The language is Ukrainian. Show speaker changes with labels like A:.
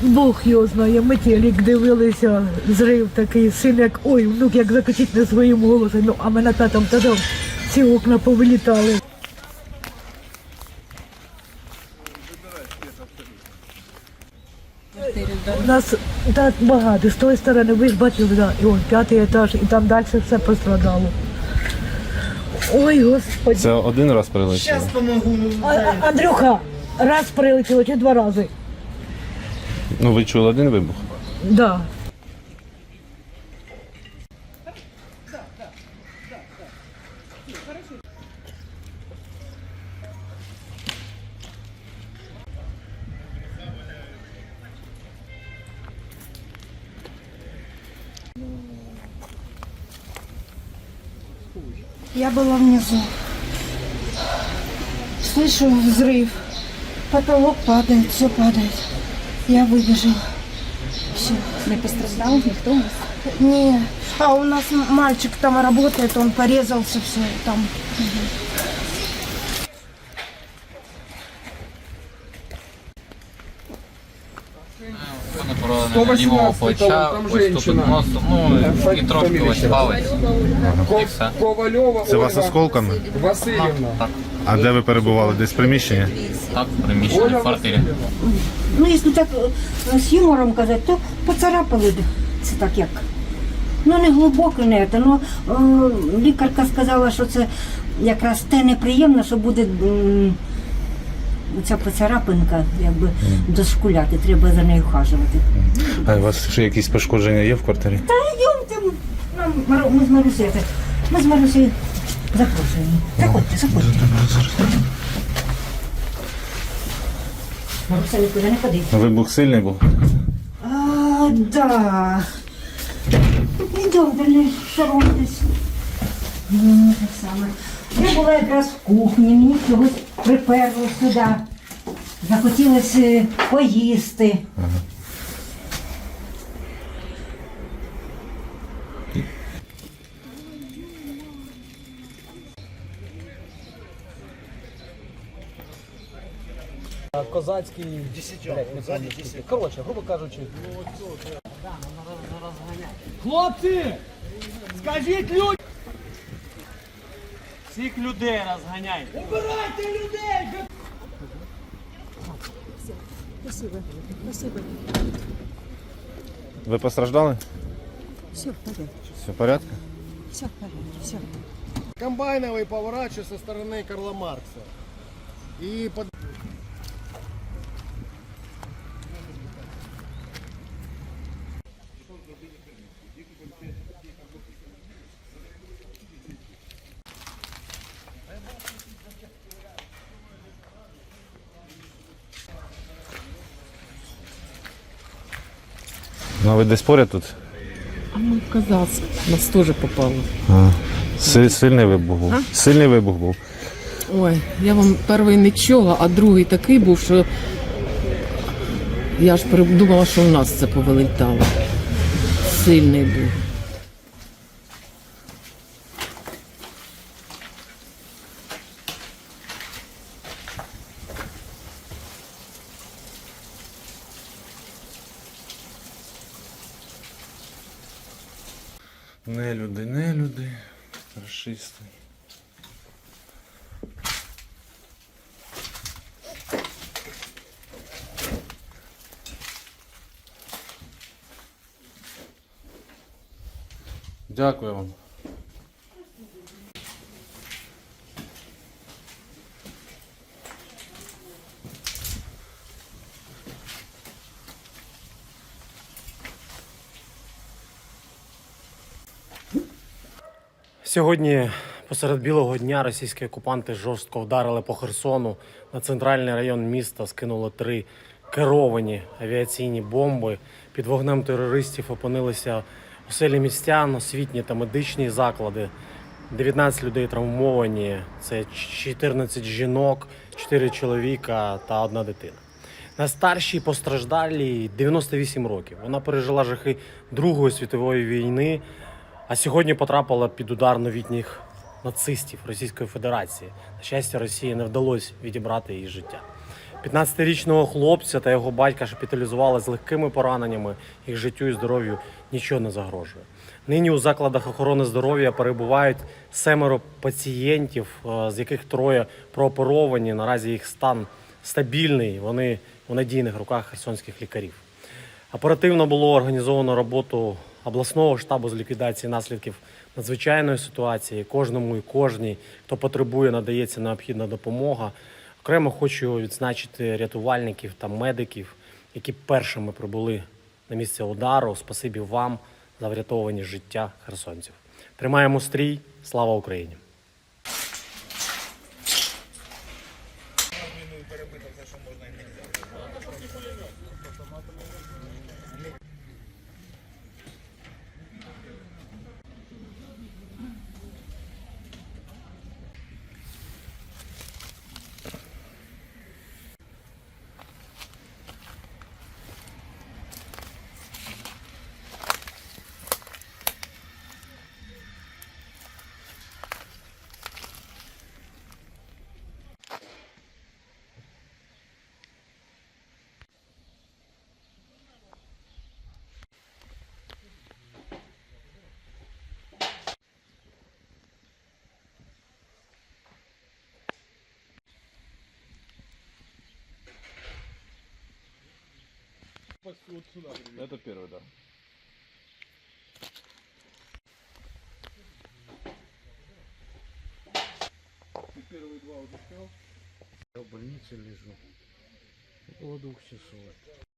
A: Бог його знає, ми телек дивилися, зрив такий, син як, ой, внук як закричить на своєму голосі, ну, а мене татом тоді всі окна повилітали. У нас так багато, з тої сторони, ви ж бачили, да, і он п'ятий етаж, і там далі все пострадало. Ой, Господи.
B: Це один раз прилетіло?
A: А, а- Андрюха, раз прилетіло чи два рази?
B: Ну ви чули один вибух?
A: Да.
C: Я была внизу. Слышу взрыв. Потолок падает, все падает. Я выбежала. Все.
D: Не постраждав ніхто у вас?
C: Не. А у нас м- мальчик там работает, он порезался все там.
E: Вона поранена лівого плеча, ось тут носу, ну і трошки ось палець. І все.
F: Ковальова
B: Це вас
F: Ольга
B: осколками?
F: Васильівна.
E: Так,
B: А де ви перебували? Десь в приміщенні?
E: так, в приміщенні, в квартирі.
G: Ну, якщо так е, з юмором казати, то поцарапали б. Це так як. Ну, не глибоко, не це. Ну, е, лікарка сказала, що це якраз те неприємно, що буде м, ця поцарапинка, якби дошкуляти, треба за нею хажувати.
B: А у вас ще якісь пошкодження є в квартирі?
G: Та нам Мару- ми з Марусею, ми з Марусею запрошуємо. Заходьте, заходьте. Маруся нікуди не ходить.
B: Вибух сильний був?
G: А, да. Йдемте, не соромтесь. Ну, те саме. Я була якраз в кухні, мені чогось приперло сюди. Захотілося поїсти.
H: козацький блядь, не пам'ятаю, скільки. Коротше, грубо кажучи. Хлопці! Скажіть людям! Всіх людей розганяйте! Убирайте людей!
B: Ви постраждали?
C: Все в порядке,
B: Все в порядку?
C: все в порядке, все.
F: Комбайновый поворачиваю со стороны Карла Маркса. И под...
B: Ну а ви десь поряд тут?
I: Казацьк. Нас теж попало.
B: Си- Сильний вибух був. Сильний вибух був.
I: Ой, я вам перший чула, а другий такий був, що я ж думала, що в нас це повилітало. Сильний був.
B: Не люди, не люди. Рашисти. Дякую вам.
H: Сьогодні посеред білого дня російські окупанти жорстко вдарили по Херсону. На центральний район міста скинули три керовані авіаційні бомби. Під вогнем терористів опинилися оселі містян, освітні та медичні заклади. 19 людей травмовані. Це 14 жінок, 4 чоловіка та одна дитина. Найстаршій постраждалій 98 років. Вона пережила жахи Другої світової війни, а сьогодні потрапила під удар новітніх нацистів Російської Федерації. На щастя, Росії не вдалося відібрати її життя. 15-річного хлопця та його батька шпиталізували з легкими пораненнями, їх життю і здоров'ю нічого не загрожує. Нині у закладах охорони здоров'я перебувають семеро пацієнтів, е, з яких троє прооперовані. Наразі їх стан стабільний. Вони у надійних руках херсонських лікарів. Оперативно було організовано роботу обласного штабу з ліквідації наслідків надзвичайної ситуації. Кожному і кожній, хто потребує, надається необхідна допомога. Окремо хочу відзначити рятувальників та медиків, які першими прибули на місце удару. Спасибі вам за врятовані життя херсонців. Тримаємо стрій. Слава Україні! почти вот сюда привели.
B: Это первый, да. Ты первые два уже снял?
F: Я в больнице лежу. Около двух часов.